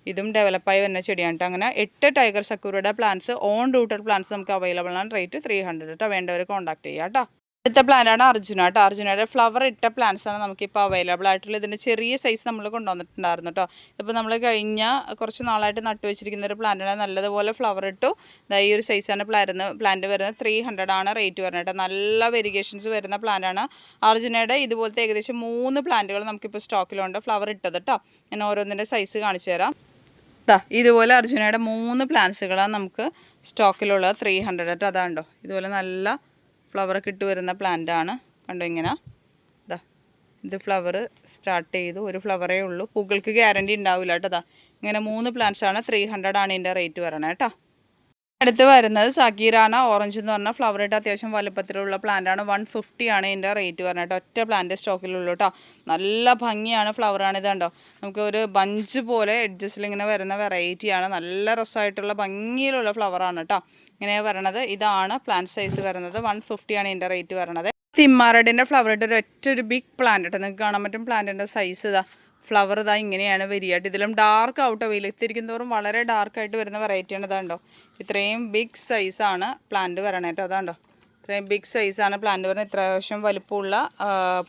ഇതും ഡെവലപ്പായി വരുന്ന ചെടിയാണ് കേട്ടോ അങ്ങനെ എട്ട് ടൈഗർ സക്കൂറിയുടെ പ്ലാന്റ്സ് ഓൺ റൂട്ടഡ് പ്ലാന്റ്സ് നമുക്ക് അവൈലബിൾ ആണ്. റേറ്റ് ത്രീ ഹൺഡ്രഡ് കേട്ടോ വേണ്ടവർ കോൺടാക്ട് ചെയ്യുക കേട്ടോ അടുത്ത പ്ലാന്റാണ് അർജുന കേട്ടോ അർജുനയുടെ ഫ്ലവർ ഇട്ട പ്ലാന്റ്സ് ആണ് നമുക്കിപ്പോൾ അവൈലബിൾ ആയിട്ടുള്ളത് ഇതിന്റെ ചെറിയ സൈസ് നമ്മൾ കൊണ്ടുവന്നിട്ടുണ്ടായിരുന്നു കേട്ടോ ഇപ്പോൾ നമ്മൾ കഴിഞ്ഞ കുറച്ച് നാളായിട്ട് നട്ടു വെച്ചിരിക്കുന്ന ഒരു പ്ലാന്റാണ് നല്ലതുപോലെ ഫ്ലവർ ഇട്ടു. ഈ ഒരു സൈസാണ് പ്ലാരുന്ന പ്ലാന്റ് വരുന്നത് ത്രീ ഹൺഡ്രഡ് ആണ് റേറ്റ് വരുന്നത് കേട്ടോ നല്ല വെരിഗേഷൻസ് വരുന്ന പ്ലാന്റാണ് അർജുനയുടെ ഇതുപോലത്തെ ഏകദേശം മൂന്ന് പ്ലാന്റുകൾ നമുക്കിപ്പോൾ സ്റ്റോക്കിലുണ്ട് ഫ്ലവർ ഇട്ടത് കേട്ടോ ഞാൻ ഓരോന്നിന്റെ സൈസ് കാണിച്ചു തരാം. ദാ ഇതുപോലെ അർജുനയുടെ മൂന്ന് പ്ലാന്റ്സുകളാണ് നമുക്ക് സ്റ്റോക്കിലുള്ളത് ത്രീ ഹൺഡ്രഡ് ആയിട്ട് അതാണ്ടോ ഇതുപോലെ നല്ല ഫ്ലവർ കിട്ടു വരുന്ന പ്ലാന്റ് ആണ്. കണ്ടോ ഇങ്ങനെ? ദാ ഇത് ഫ്ലവർ സ്റ്റാർട്ട് ചെയ്തു. ഒരു ഫ്ലവറേ ഉള്ളൂ. പൂക്കൾക്ക് ഗ്യാരണ്ടി ഉണ്ടാവില്ല കേട്ടോ ഇങ്ങനെ മൂന്ന് പ്ലാന്റ്സ് ആണ് ത്രീ ഹൺഡ്രഡ് ആണ് ഇതിന്റെ റേറ്റ് വരണേ കേട്ടോ. അടുത്ത് വരുന്നത് സഗീറാന ഓറഞ്ച് എന്ന് പറഞ്ഞ ഫ്ലവർ ഇട്ട് അത്യാവശ്യം വലുപ്പത്തിലുള്ള പ്ലാന്റ് ആണ്. വൺ ഫിഫ്റ്റി ആണ് ഇതിന്റെ റേറ്റ് പറഞ്ഞിട്ട് ഒറ്റ പ്ലാന്റ് സ്റ്റോക്കിലുള്ളൂ കേട്ടോ. നല്ല ഭംഗിയാണ് ഫ്ലവർ ആണ് ഇത് കണ്ടോ. നമുക്ക് ഒരു ബഞ്ച് പോലെ എഡ്ജസ്റ്റിൽ ഇങ്ങനെ വരുന്ന വെറൈറ്റിയാണ് നല്ല രസമായിട്ടുള്ള ഭംഗിയിലുള്ള ഫ്ലവർ ആണ് കേട്ടോ. ഇങ്ങനെ വരണത്. ഇതാണ് പ്ലാന്റ് സൈസ് വരുന്നത്. വൺ ഫിഫ്റ്റി ആണ് ഇതിന്റെ റേറ്റ് വരണത്. തിമ്മാറഡിന്റെ ഫ്ലവർ ഇട്ട് ഒരു ഒറ്റ ഒരു ബിഗ് പ്ലാന്റ് കേട്ടോ. നിങ്ങൾക്ക് കാണാൻ പറ്റും പ്ലാന്റിന്റെ സൈസ് ഇതാ. ഫ്ലവർ ഇതാ ഇങ്ങനെയാണ് വരികയായിട്ട് ഇതിലും ഡാർക്ക് ഔട്ട് വെയിലെത്തിരിക്കും തോറും വളരെ ഡാർക്കായിട്ട് വരുന്ന വെറൈറ്റിയാണ് ഇതാണ്ടോ ഇത്രയും ബിഗ് സൈസാണ് പ്ലാന്റ് വരണേ കേട്ടോ അതാണ്ടോ? ഇത്രയും ബിഗ് സൈസാണ് പ്ലാന്റ് വരുന്നത് ഇത്രാവശ്യം വലിപ്പമുള്ള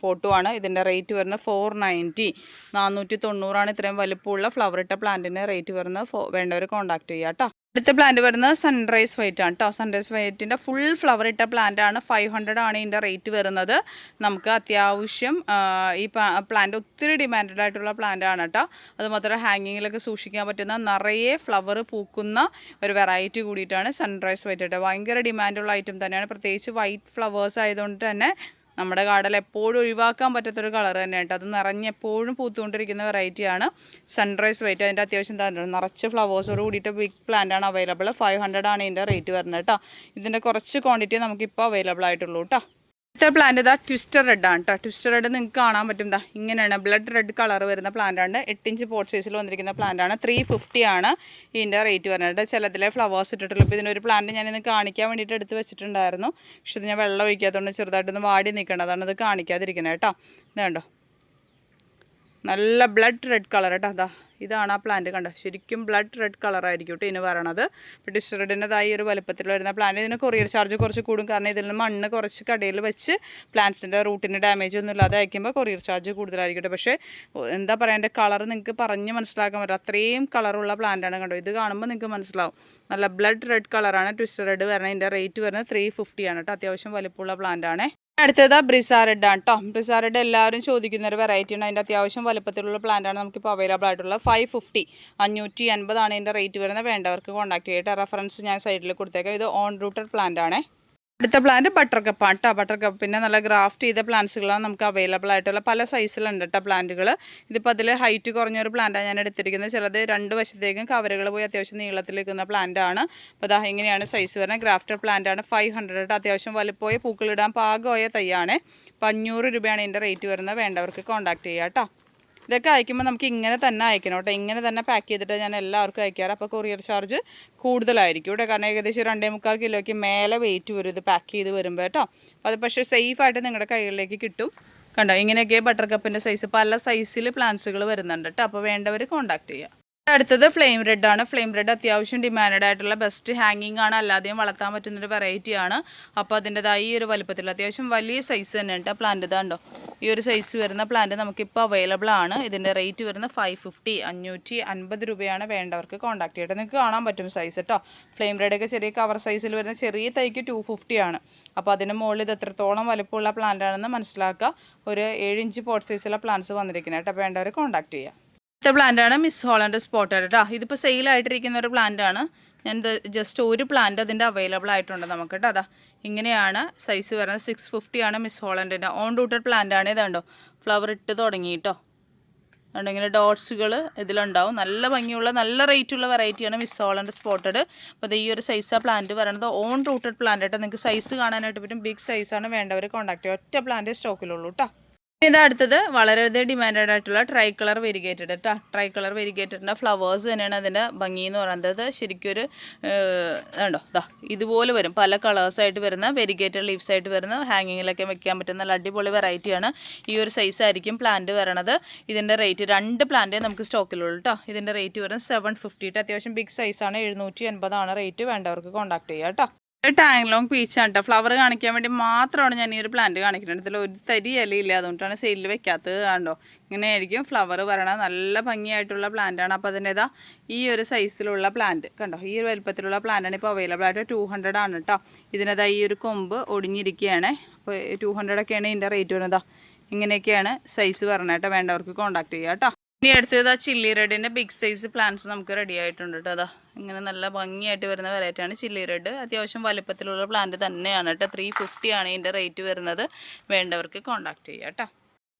പോട്ടുമാണ് ഇതിന്റെ റേറ്റ് വരുന്നത് ഫോർ നയന്റി നാനൂറ്റി തൊണ്ണൂറാണ് ഇത്രയും വലിപ്പമുള്ള ഫ്ലവർ ഇട്ട പ്ലാന്റിന്റെ റേറ്റ് വരുന്നത്. വേണ്ടവർ കോൺടാക്ട് ചെയ്യാം കേട്ടോ അടുത്ത പ്ലാന്റ് വരുന്നത് സൺറൈസ് വൈറ്റ് ആണ് കേട്ടോ സൺറൈസ് വൈറ്റിന്റെ ഫുൾ ഫ്ലവർ ഇട്ട പ്ലാന്റ് ആണ്. ഫൈവ് ഹൺഡ്രഡ് ആണ് ഇതിന്റെ റേറ്റ് വരുന്നത്. നമുക്ക് അത്യാവശ്യം ഈ പ്ലാന്റ് ഒത്തിരി ഡിമാൻഡഡ് ആയിട്ടുള്ള പ്ലാന്റ് ആണ് കേട്ടോ അതുമാത്രം ഹാങ്ങിങ്ങിലൊക്കെ സൂക്ഷിക്കാൻ പറ്റുന്ന നിറയെ ഫ്ലവർ പൂക്കുന്ന ഒരു വെറൈറ്റി കൂടിയിട്ടാണ് സൺറൈസ് വൈറ്റ് കേട്ടോ ഭയങ്കര ഡിമാൻഡുള്ള ഐറ്റം തന്നെയാണ്. പ്രത്യേകിച്ച് വൈറ്റ് ഫ്ലവേഴ്സ് ആയതുകൊണ്ട് തന്നെ നമ്മുടെ ഗാർഡനിൽ എപ്പോഴും ഒഴിവാക്കാൻ പറ്റാത്തൊരു കളർ തന്നെ കേട്ടോ. അത് നിറഞ്ഞെപ്പോഴും പൂത്തുകൊണ്ടിരിക്കുന്ന വെറൈറ്റിയാണ് സൺറൈസ് വൈറ്റ് അതിന്റെ അത്യാവശ്യം എന്താ നിറച്ച് ഫ്ലവേഴ്സോട് കൂടിയിട്ട് ബിഗ് പ്ലാന്റ് ആണ് അവൈലബിൾ ഫൈവ് ഹൺഡ്രഡ് ആണ് ഇതിന്റെ റേറ്റ് വരുന്നത് കേട്ടോ. ഇതിന്റെ കുറച്ച് ക്വാണ്ടിറ്റി നമുക്കിപ്പോൾ അവൈലബിൾ ആയിട്ടുള്ളൂ കേട്ടോ. അടുത്ത പ്ലാന്റ് ഇതാ ട്വിസ്റ്റർ റെഡ് ആണ് കേട്ടോ ട്വിസ്റ്റർ റെഡ് നിങ്ങൾക്ക് കാണാൻ പറ്റും. ഇതാ ഇങ്ങനെയാണ്. ബ്ലഡ് റെഡ് കളർ വരുന്ന പ്ലാന്റ് ആണ്. എട്ട് ഇഞ്ച് പോട്ട് സൈസിൽ വന്നിരിക്കുന്ന പ്ലാന്റ് ആണ്. ത്രീ ഫിഫ്റ്റി ആണ് ഇതിന്റെ റേറ്റ് വരുന്നത്. ചിലതിലെ ഫ്ലവേഴ്സ് ഇട്ടിട്ടുള്ളൂ. ഇപ്പോൾ ഇതിനൊരു പ്ലാന്റ് ഞാനിന്ന് കാണിക്കാൻ വേണ്ടിയിട്ട് എടുത്ത് വെച്ചിട്ടുണ്ടായിരുന്നു. പക്ഷേ ഇത് ഞാൻ വെള്ളം ഒഴിക്കാത്തതുകൊണ്ട് ചെറുതായിട്ടൊന്ന് വാടി നിൽക്കണം അതാണ് ഇത് കാണിക്കാതിരിക്കുന്നത് കേട്ടോ ഇതുണ്ടോ നല്ല ബ്ലഡ് റെഡ് കളർ കേട്ടോ അതാ ഇതാണ് ആ പ്ലാന്റ് കണ്ടോ? ശരിക്കും ബ്ലഡ് റെഡ് കളർ ആയിരിക്കും കേട്ടോ ഇതിന് പറയണത് ഡിസ്റ്ററിഡിന്റെതായി ഒരു വലുപ്പത്തിൽ വരുന്ന പ്ലാന്റ് ഇതിന് കൊറിയർ ചാർജ് കുറച്ച് കൂടും. കാരണം ഇതിൽ നിന്ന് മണ്ണ് കുറച്ച് കടയിൽ വെച്ച് പ്ലാന്റ്സിന്റെ റൂട്ടിന് ഡാമേജ് ഒന്നും ഇല്ലാതെ അയക്കുമ്പോൾ കൊറിയർ ചാർജ് കൂടുതലായിരിക്കും പക്ഷേ എന്താ പറയുക എന്റെ കളർ നിങ്ങൾക്ക് പറഞ്ഞ് മനസ്സിലാക്കാൻ പറ്റും അത്രയും കളറുള്ള പ്ലാന്റാണ് കണ്ടോ. ഇത് കാണുമ്പോൾ നിങ്ങൾക്ക് മനസ്സിലാവും. നല്ല ബ്ലഡ് റെഡ് കളറാണ് ട്വിസ്റ്റർ റെഡ് വരണം ഇതിന്റെ റേറ്റ് വരുന്നത് ത്രീ ഫിഫ്റ്റിയാണ് കേട്ടോ അത്യാവശ്യം വലിപ്പമുള്ള പ്ലാന്റ് അടുത്തത് ബ്രിസാറെഡ് ആണ് കേട്ടോ ബ്രിസാറെഡ് എല്ലാവരും ചോദിക്കുന്ന ഒരു വെറൈറ്റിയാണ് അതിന്റെ അത്യാവശ്യം വലുപ്പത്തിലുള്ള പ്ലാന്റാണ് നമുക്കിപ്പോൾ അവൈലബിൾ ആയിട്ടുള്ളത്. ഫൈവ് ഫിഫ്റ്റി അഞ്ഞൂറ്റി അൻപതാണ് ഇതിന്റെ റേറ്റ് വരുന്നത്. വേണ്ടവർക്ക് കോൺടാക്ട് ചെയ്യട്ടെ റെഫറൻസ് ഞാൻ സൈഡിൽ കൊടുത്തേക്കാം. ഇത് ഓൺ റൂട്ടഡ് പ്ലാന്റ് ആണേ. അടുത്ത പ്ലാന്റ് ബട്ടർ കപ്പാണ് കേട്ടോ ബട്ടർ കപ്പ് പിന്നെ നല്ല ഗ്രാഫ്റ്റ് ചെയ്ത പ്ലാന്റ്സുകളാണ് നമുക്ക് അവൈലബിൾ ആയിട്ടുള്ള പല സൈസിലുണ്ട് കേട്ടോ പ്ലാന്റുകൾ ഇതിപ്പോൾ അതിൽ ഹൈറ്റ് കുറഞ്ഞൊരു പ്ലാന്റാണ് ഞാൻ എടുത്തിരിക്കുന്നത്. ചിലത് രണ്ട് വശത്തേക്കും കവറുകൾ പോയി അത്യാവശ്യം നീളത്തിൽ നിൽക്കുന്ന പ്ലാന്റ് ആണ്. അപ്പോൾ അതാ ഇങ്ങനെയാണ് സൈസ് വരുന്നത്. ഗ്രാഫ്റ്റർ പ്ലാന്റ് ആണ് ഫൈവ് ഹൺഡ്രഡ് അത്യാവശ്യം വലുപ്പമായ പൂക്കളിടാൻ പാകമായ തൈയാണ് അപ്പോൾ അഞ്ഞൂറ് രൂപയാണ് ഇതിന്റെ റേറ്റ് വരുന്നത്. വേണ്ടവർക്ക് കോൺടാക്ട് ചെയ്യാം കേട്ടോ ഇതൊക്കെ അയക്കുമ്പോൾ നമുക്ക് ഇങ്ങനെ തന്നെ അയക്കണം കേട്ടോ. ഇങ്ങനെ തന്നെ പാക്ക് ചെയ്തിട്ട് ഞാൻ എല്ലാവർക്കും അയക്കാറ്. അപ്പോൾ കൊറിയർ ചാർജ് കൂടുതലായിരിക്കും കേട്ടോ. കാരണം ഏകദേശം രണ്ടേ മുക്കാൽ കിലോയ്ക്ക് മേലെ വെയിറ്റ് വരും ഇത് പാക്ക് ചെയ്ത് വരുമ്പോൾ കേട്ടോ. അത് പക്ഷേ സേഫായിട്ട് നിങ്ങളുടെ കൈകളിലേക്ക് കിട്ടും. കണ്ടോ? ഇങ്ങനെയൊക്കെ ബട്ടർ കപ്പിന്റെ സൈസ് പല സൈസിൽ പ്ലാന്റ്സുകൾ വരുന്നുണ്ട് കേട്ടോ. അപ്പോൾ വേണ്ടവർ കോൺടാക്ട് ചെയ്യുക അടുത്തത് ഫ്ലെയിം റെഡ് ആണ്. ഫ്ലെയിം റെഡ് അത്യാവശ്യം ഡിമാൻഡ് ആയിട്ടുള്ള ബെസ്റ്റ് ഹാങ്ങിങ് ആണ്. അല്ലാതെയും വളർത്താൻ പറ്റുന്നൊരു വെറൈറ്റി ആണ്. അപ്പോൾ അതിന്റെതായി ഈ ഒരു വലുപ്പത്തിൽ അത്യാവശ്യം വലിയ സൈസ് തന്നെ ഉണ്ട്. പ്ലാന്റ് ഇതാണ്ടോ ഈ ഒരു സൈസ് വരുന്ന പ്ലാന്റ് നമുക്കിപ്പോൾ അവൈലബിൾ ആണ്. ഇതിന്റെ റേറ്റ് വരുന്ന ഫൈവ് ഫിഫ്റ്റി അഞ്ഞൂറ്റി അൻപത് രൂപയാണ് വേണ്ടവർക്ക് കോൺടാക്ട് ചെയ്യട്ടെ. നിങ്ങൾക്ക് കാണാൻ പറ്റും സൈസ് കേട്ടോ ഫ്ലെയിം റെഡൊക്കെ ചെറിയ കവർ സൈസിൽ വരുന്ന ചെറിയ തൈക്ക് ടു ഫിഫ്റ്റി ആണ്. അപ്പോൾ അതിന് മുകളിൽ ഇത് എത്രത്തോളം വലുപ്പമുള്ള പ്ലാന്റ് ആണെന്ന് മനസ്സിലാക്കുക. ഒരു ഏഴ് ഇഞ്ച് പോട്ട് സൈസുള്ള പ്ലാന്റ്സ് വന്നിരിക്കുന്നത് കേട്ടോ. വേണ്ടവർ കോൺടാക്ട് ചെയ്യുക അടുത്ത പ്ലാന്റ് ആണ് മിസ് ഹോളണ്ട് സ്പോട്ടഡ് കേട്ടോ ഇതിപ്പോൾ സെയിൽ ആയിട്ടിരിക്കുന്ന ഒരു പ്ലാന്റ് ആണ് ഞാൻ ജസ്റ്റ് ഒരു പ്ലാന്റ് അതിന്റെ അവൈലബിൾ ആയിട്ടുണ്ട് നമുക്ക് കേട്ടോ അതാ ഇങ്ങനെയാണ് സൈസ് വരുന്നത്. സിക്സ് ഫിഫ്റ്റി ആണ് മിസ് ഹോളണ്ടിന്റെ ഓൺ റൂട്ടഡ് പ്ലാന്റ് ആണ് ഇതുണ്ടോ ഫ്ലവർ ഇട്ട് തുടങ്ങി കേട്ടോ അതുകൊണ്ട് ഇങ്ങനെ ഡോട്ട്സുകൾ ഇതിലുണ്ടാവും. നല്ല ഭംഗിയുള്ള നല്ല റേറ്റുള്ള വെറൈറ്റിയാണ് മിസ് ഹോളന്റെ സ്പോട്ടഡ് അപ്പോൾ ഇത് ഈ ഒരു സൈസാണ് പ്ലാന്റ് പറയുന്നത് ഓൺ റൂട്ടഡ് പ്ലാന്റ് കേട്ടോ നിങ്ങൾക്ക് സൈസ് കാണാനായിട്ട് പറ്റും. ബിഗ് സൈസാണ് വേണ്ടവർ കോൺടാക്ട് ചെയ്യുക ഒറ്റ പ്ലാന്റ് സ്റ്റോക്കിലുള്ളൂ കേട്ടോ ഇത് അടുത്തത്. വളരെയധികം ഡിമാൻഡഡ് ആയിട്ടുള്ള ട്രൈ കളർ വെരിഗേറ്റഡ് കേട്ടോ ട്രൈ കളർ വെരിഗേറ്റഡിന്റെ ഫ്ലവേഴ്സ് തന്നെയാണ് അതിന്റെ ഭംഗി എന്ന് പറയുന്നത്. ശരിക്കും ഒരു ഉണ്ടോ ദാ ഇതുപോലെ വരും. പല കളേഴ്സായിട്ട് വരുന്ന വെരിഗേറ്റഡ് ലീവ്സ് ആയിട്ട് വരുന്ന ഹാങ്ങിങ്ങിലൊക്കെ വെക്കാൻ പറ്റുന്ന നല്ല അടിപൊളി വെറൈറ്റിയാണ് ഈ ഒരു സൈസ് ആയിരിക്കും പ്ലാന്റ് വരണത്. ഇതിന്റെ റേറ്റ് രണ്ട് പ്ലാന്റേ നമുക്ക് സ്റ്റോക്കിലുള്ളൂ കേട്ടോ ഇതിന്റെ റേറ്റ് വരുന്നത് സെവൻ ഫിഫ്റ്റി അത്യാവശ്യം ബിഗ് സൈസാണ് എഴുന്നൂറ്റി എൺപതാണ് റേറ്റ് വേണ്ടവർക്ക് കോൺടാക്ട് ചെയ്യാം കേട്ടോ ടാങ്ലോങ് പീച്ചാണ് കേട്ടോ ഫ്ലവർ കാണിക്കാൻ വേണ്ടി മാത്രമാണ് ഞാൻ ഈ ഒരു പ്ലാന്റ് കാണിക്കുന്നത്. ഇതിൽ ഒരു തരി ഇലയില്ല അതുകൊണ്ടാണ് സെയിലിൽ വെക്കാത്തത് കണ്ടോ? ഇങ്ങനെയായിരിക്കും ഫ്ലവർ വരണ നല്ല ഭംഗിയായിട്ടുള്ള പ്ലാന്റാണ് അപ്പോൾ അതിന്റെ ഇതാ ഈ ഒരു സൈസിലുള്ള പ്ലാന്റ് കണ്ടോ? ഈ ഒരു വലുപ്പത്തിലുള്ള പ്ലാന്റാണ് ഇപ്പോൾ അവൈലബിൾ ആയിട്ട് ടു ഹൺഡ്രഡ് ആണ് കേട്ടോ ഇതിനതാ ഈ ഒരു കൊമ്പ് ഒടിഞ്ഞിരിക്കുകയാണ്. അപ്പോൾ ടു ഹൺഡ്രഡൊക്കെയാണ് ഇതിന്റെ റേറ്റ് വരുന്നത്. ഇങ്ങനെയൊക്കെയാണ് സൈസ് വരണേട്ടോ വേണ്ടവർക്ക് കോൺടാക്ട് ചെയ്യാം കേട്ടോ ഇനി അടുത്തത് ആ ചില്ലി റെഡിന്റെ ബിഗ് സൈസ് പ്ലാന്റ്സ് നമുക്ക് റെഡി ആയിട്ടുണ്ട് കേട്ടോ അതാ ഇങ്ങനെ നല്ല ഭംഗിയായിട്ട് വരുന്ന വെറൈറ്റിയാണ് ചില്ലി റെഡ് അത്യാവശ്യം വലുപ്പത്തിലുള്ള പ്ലാന്റ് തന്നെയാണ് കേട്ടോ ത്രീ ആണ് ഇതിന്റെ റേറ്റ് വരുന്നത്. വേണ്ടവർക്ക് കോൺടാക്ട് ചെയ്യാം കേട്ടോ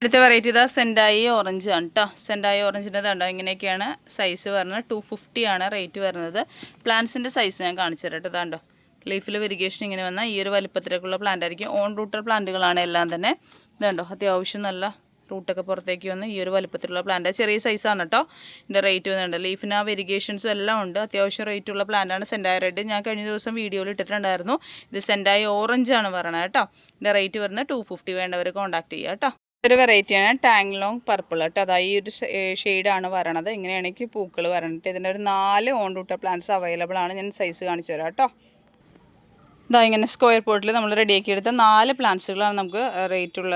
അടുത്ത വെറൈറ്റി ഇതാ സെൻഡായി ഓറഞ്ച് ആണ് കേട്ടോ സെൻഡായി ഓറഞ്ചിന്റെ കണ്ടോ ഇങ്ങനെയൊക്കെയാണ് സൈസ് വരുന്നത്. ടു ആണ് റേറ്റ് വരുന്നത്. പ്ലാന്റ്സിന്റെ സൈസ് ഞാൻ കാണിച്ചു തരാം കേട്ടോ ഇതാണ്ടോ ലീഫിൽ വെരിഗേഷൻ ഇങ്ങനെ വന്നാൽ ഈ ഒരു വലിപ്പത്തിലേക്കുള്ള പ്ലാന്റ് ആയിരിക്കും. ഓൺ റൂട്ടർ പ്ലാന്റുകളാണ് എല്ലാം തന്നെ. ഇതുണ്ടോ അത്യാവശ്യം നല്ല റൂട്ടൊക്കെ പുറത്തേക്ക് വന്ന് ഈ ഒരു വലുപ്പത്തിലുള്ള പ്ലാന്റ് ചെറിയ സൈസാണ് കേട്ടോ ഇതിന്റെ റേറ്റ് വന്നിട്ട് ലീഫിന് ആ വെരിഗേഷൻസും എല്ലാം ഉണ്ട്. അത്യാവശ്യം റേറ്റ് ഉള്ള പ്ലാന്റാണ് സെൻഡായ റെഡ് ഞാൻ കഴിഞ്ഞ ദിവസം വീഡിയോയിൽ ഇട്ടിട്ടുണ്ടായിരുന്നു. ഇത് സെൻഡായ ഓറഞ്ച് ആണ് പറയണത് കേട്ടോ ഇതിന്റെ റേറ്റ് വരുന്നത് ടു ഫിഫ്റ്റി വേണ്ടവർ കോൺടാക്ട് ചെയ്യുക കേട്ടോ ഒരു വെറൈറ്റിയാണ് ടാങ് ലോങ് പർപ്പിൾ കേട്ടോ അതായത് ഈ ഒരു ഷെയ്ഡാണ് വരണത് ഇങ്ങനെയാണെങ്കിൽ പൂക്കൾ വരണത് ഇതിന്റെ ഒരു നാല് ഓൺ റൂട്ട പ്ലാന്റ്സ് അവൈലബിൾ ആണ്. ഞാൻ സൈസ് കാണിച്ചു തരാം കേട്ടോ ഇതാ ഇങ്ങനെ സ്ക്വയർ പോട്ടിൽ നമ്മൾ റെഡിയാക്കി എടുത്ത നാല് പ്ലാന്റ്സുകളാണ് നമുക്ക് റേറ്റുള്ള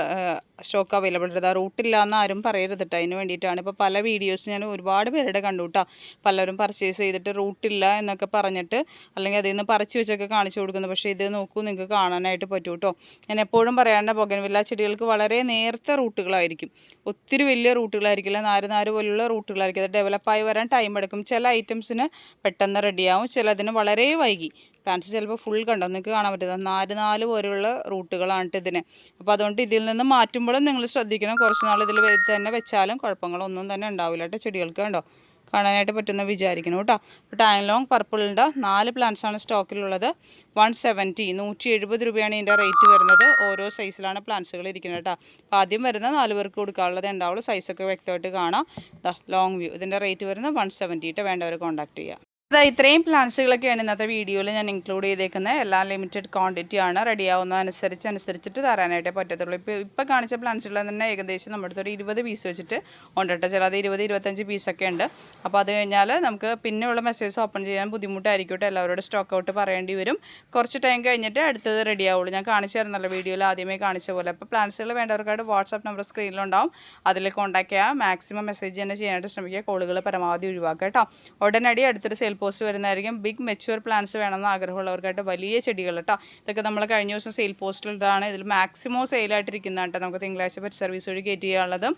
സ്റ്റോക്ക് അവൈലബിൾ ഉള്ളത് റൂട്ടില്ല എന്ന് ആരും പറയരുത് കേട്ടോ അതിന് വേണ്ടിയിട്ടാണ്. ഇപ്പോൾ പല വീഡിയോസ് ഞാൻ ഒരുപാട് പേരുടെ കണ്ടു കേട്ടോ പലരും പർച്ചേസ് ചെയ്തിട്ട് റൂട്ടില്ല എന്നൊക്കെ പറഞ്ഞിട്ട് അല്ലെങ്കിൽ അതിൽ നിന്ന് പറിച്ച് വെച്ചൊക്കെ കാണിച്ചു കൊടുക്കുന്നു. പക്ഷേ ഇത് നോക്കൂ നിങ്ങൾക്ക് കാണാനായിട്ട് പറ്റൂ കേട്ടോ ഞാൻ എപ്പോഴും പറയാനുള്ള ബൊഗൻവില്ല ചെടികൾക്ക് വളരെ നേരത്തെ റൂട്ടുകളായിരിക്കും. ഒത്തിരി വലിയ റൂട്ടുകളായിരിക്കില്ല. നാല് നാല് പോലുള്ള റൂട്ടുകളായിരിക്കും. അത് ഡെവലപ്പായി വരാൻ ടൈം എടുക്കും. ചില ഐറ്റംസിന് പെട്ടെന്ന് റെഡിയാവും ചിലതിന് വളരെ വൈകി. പ്ലാന്റ്സ് ചിലപ്പോൾ ഫുൾ കണ്ടോ? നിങ്ങൾക്ക് കാണാൻ പറ്റുന്നത് നാല് നാല് പോലെയുള്ള റൂട്ടുകളാണ് ട്ടോ ഇതിന്. അപ്പോൾ അതുകൊണ്ട് ഇതിൽ നിന്ന് മാറ്റുമ്പോഴും നിങ്ങൾ ശ്രദ്ധിക്കണം. കുറച്ച് നാൾ ഇതിൽ തന്നെ വെച്ചാലും കുഴപ്പങ്ങളൊന്നും തന്നെ ഉണ്ടാവില്ല കേട്ടോ ചെടികൾക്ക് കണ്ടോ? കാണാനായിട്ട് പറ്റുന്ന വിചാരിക്കണം കേട്ടോ. ടൈം ലോങ് പർപ്പിളിന്റെ നാല് പ്ലാന്റ്സ് ആണ് സ്റ്റോക്കിലുള്ളത് വൺ സെവന്റി നൂറ്റി എഴുപത് രൂപയാണ് ഇതിന്റെ റേറ്റ് വരുന്നത്. ഓരോ സൈസിലാണ് പ്ലാന്റ്സുകൾ ഇരിക്കുന്നത് കേട്ടോ. അപ്പോൾ ആദ്യം വരുന്ന നാല് പേർക്ക് കൊടുക്കാനുള്ളത് ഉണ്ടാവുള്ളൂ. സൈസൊക്കെ വ്യക്തമായിട്ട് കാണാം. ലോങ് വ്യൂ ഇതിന്റെ റേറ്റ് വരുന്നത് വൺ സെവന്റി ഇട്ട് വേണ്ടവർ കോൺടാക്ട് ചെയ്യുക അതാ ഇത്രയും പ്ലാന്റ്സുകളൊക്കെയാണ് ഇന്നത്തെ വീഡിയോയിൽ ഞാൻ ഇൻക്ലൂഡ് ചെയ്തേക്കുന്നത് എല്ലാം ലിമിറ്റഡ് ക്വാണ്ടിറ്റി ആണ്. റെഡി ആവുന്ന അനുസരിച്ച് അനുസരിച്ചിട്ട് തരാനായിട്ടേ പറ്റത്തുള്ളൂ. ഇപ്പോൾ ഇപ്പോൾ കാണിച്ച പ്ലാന്റ്സുകൾ തന്നെ ഏകദേശം നമ്മുടെ അടുത്ത് ഒരു ഇരുപത് പീസ് വെച്ചിട്ട് ഉണ്ട് കേട്ടോ ചിലത് ഇരുപത് ഇരുപത്തഞ്ച് പീസൊക്കെ ഉണ്ട്. അപ്പോൾ അത് കഴിഞ്ഞാൽ നമുക്ക് പിന്നെയുള്ള മെസ്സേജ് ഓപ്പൺ ചെയ്യാൻ ബുദ്ധിമുട്ടായിരിക്കും എല്ലാവരോട് സ്റ്റോക്ക് ഔട്ട് പറയേണ്ടി വരും. കുറച്ച് ടൈം കഴിഞ്ഞിട്ട് അടുത്തത് റെഡി ആവുള്ളൂ. ഞാൻ കാണിച്ചു തരുന്നല്ലോ വീഡിയോയിൽ ആദ്യമേ കാണിച്ച പോലെ. അപ്പോൾ പ്ലാന്റ്സുകൾ വേണ്ടവർക്കായിട്ട് വാട്സാപ്പ് നമ്പർ സ്ക്രീനിലുണ്ടാവും അതിൽ കോൺടാക്ട് ചെയ്യുക മാക്സിമം മെസ്സേജ് തന്നെ ചെയ്യാനായിട്ട് ശ്രമിക്കുക. കോളുകൾ പരമാവധി ഒഴിവാക്കുക കേട്ടോ ഉടനടി അടുത്തൊരു സെയിൽ പോസ്റ്റ് വരുന്നതായിരിക്കും. ബിഗ് മെച്യൂർ പ്ലാന്റ്സ് വേണമെന്ന് ആഗ്രഹമുള്ളവർക്കായിട്ട് വലിയ ചെടികൾ കേട്ടോ ഇതൊക്കെ നമ്മൾ കഴിഞ്ഞ ദിവസം സെയിൽ പോസ്റ്റിലിട്ടാണ് ഇതിൽ മാക്സിമം സെയിലായിട്ടിരിക്കുന്നതാണ് കേട്ടോ നമുക്ക് തിങ്കളാഴ്ച പറ്റി സർവീസ് വഴി കയറ്റി ചെയ്യാനുള്ളതും.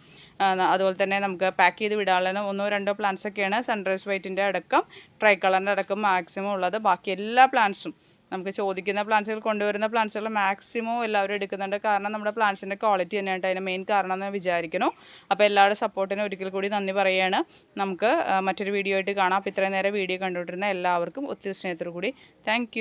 അതുപോലെ തന്നെ നമുക്ക് പാക്ക് ചെയ്ത് വിടാനുള്ളതും ഒന്നോ രണ്ടോ പ്ലാന്റ്സ് ഒക്കെയാണ് സൺറൈസ് വൈറ്റിന്റെ അടക്കം ട്രൈ കളറിന്റെ അടക്കം മാക്സിമം ഉള്ളത്. ബാക്കി എല്ലാ പ്ലാന്റ്സും നമുക്ക് ചോദിക്കുന്ന പ്ലാന്റ്സുകൾ കൊണ്ടുവരുന്ന പ്ലാന്റ്സുകൾ മാക്സിമം എല്ലാവരും എടുക്കുന്നുണ്ട്. കാരണം നമ്മുടെ പ്ലാന്റ്സിന്റെ ക്വാളിറ്റി തന്നെയാണ് അതിന്റെ മെയിൻ കാരണം എന്ന് വിചാരിക്കുന്നു. അപ്പോൾ എല്ലാവരുടെ സപ്പോർട്ടിന് ഒരിക്കൽ കൂടി നന്ദി പറയുകയാണ്. നമുക്ക് മറ്റൊരു വീഡിയോ ആയിട്ട് കാണാം. അപ്പോൾ ഇത്രയും നേരം വീഡിയോ കണ്ടുകൊണ്ടിരുന്ന എല്ലാവർക്കും ഒത്തിരി സ്നേഹത്തോടു കൂടി. താങ്ക്